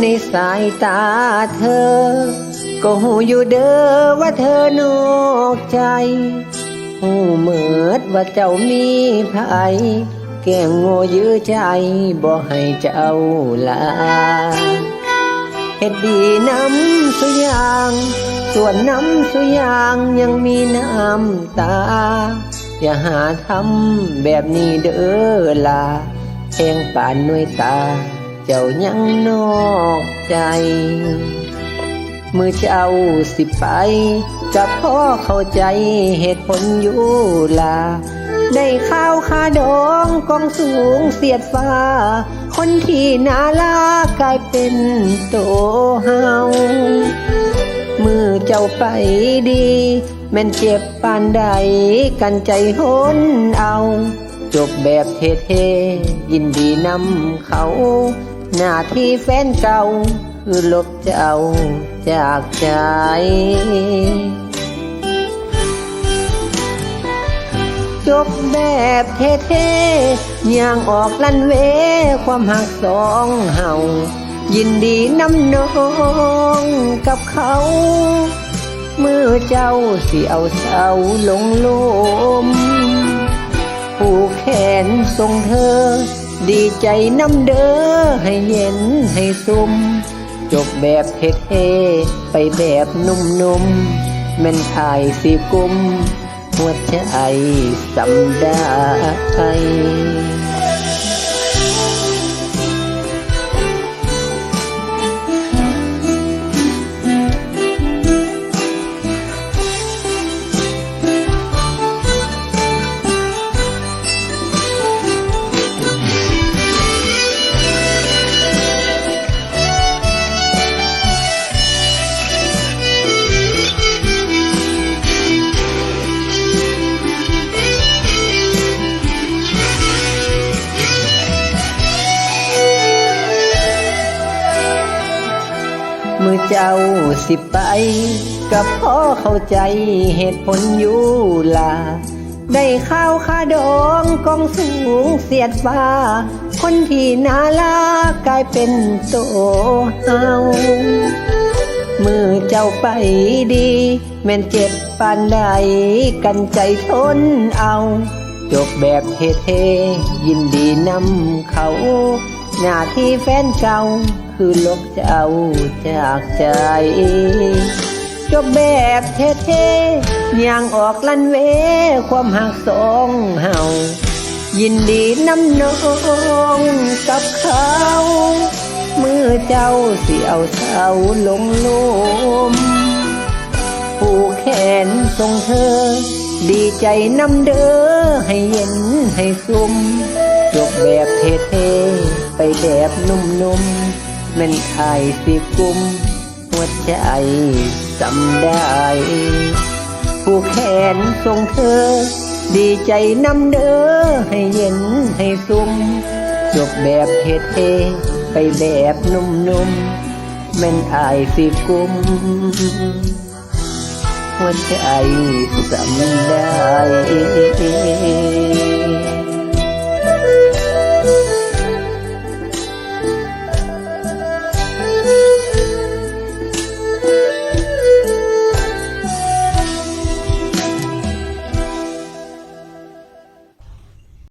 ในสายตาเธอ ก็หูอยู่เด้อว่าเธอนอกใจหูเหมิดว่าเจ้ามีภัยแกล้งโง่ยื้อใจบ่ให้เจ้าลาเฮ็ดดีน้ำสุยาง ส่วนน้ำสุยางยังมีน้ำตา อย่าหาทำแบบนี้เด้อล่ะแองป่านน่วยตา เจ้ายังนอกใจ มือเจ้าสิไปกับพ่อเข้าใจเหตุผลอยู่ลาได้ข้าวคาดองกองสูงเสียดฟ้า คนที่นาลากลายเป็นโตเฮามือเจ้าไปดี แม่นเจ็บปานใดกันใจหนเอา จบแบบเท่ๆยินดีนำเขา หน้าที่แฟนเก่าคือลบเจ้าจากใจ จบแบบเท่ๆย่างออกลันเว ความหักสองเฮายินดีน้ำน้องกับเขา เมื่อเจ้าสิเอาเสาลงลมผูกแขนทรงเธอ ดีใจน้ำเด้อให้เย็นให้ซุมจบแบบเท่ๆไปแบบนุ่มๆแม่นทายสิกุม หัวใจสำได้ เจ้าสิไป กับพ่อเข้าใจเหตุผลอยู่ลาได้ข้าวค่าดองกองสูงเสียดฟ้า คนที่นาลากลายเป็นโตเฮามือเจ้าไปดี แม่นเจ็บปานใดกันใจทนเอา จบแบบเท่ๆยินดีนำเขา หน้าที่แฟนเก่า คือลบเจ้าจากใจ จบแบบเท่ๆย่างออกลันเว ความหักสองเฮายินดีน้ำน้องกับเขา มือเจ้าสิเอาเสาลงลมผูกแขนทรงเธอ ดีใจน้ำเด้อให้เย็นให้ซุมจบแบบเท่ๆไปแบบนุ่มๆ แม่นไอสิกุม หัวใจจำได้ ผูกแขนทรงเธอ ดีใจน้ำเด้อให้เย็นให้ซุมจบแบบเท่ๆไปแบบนุ่มๆแม่นอายสิกุม หัวใจสำได้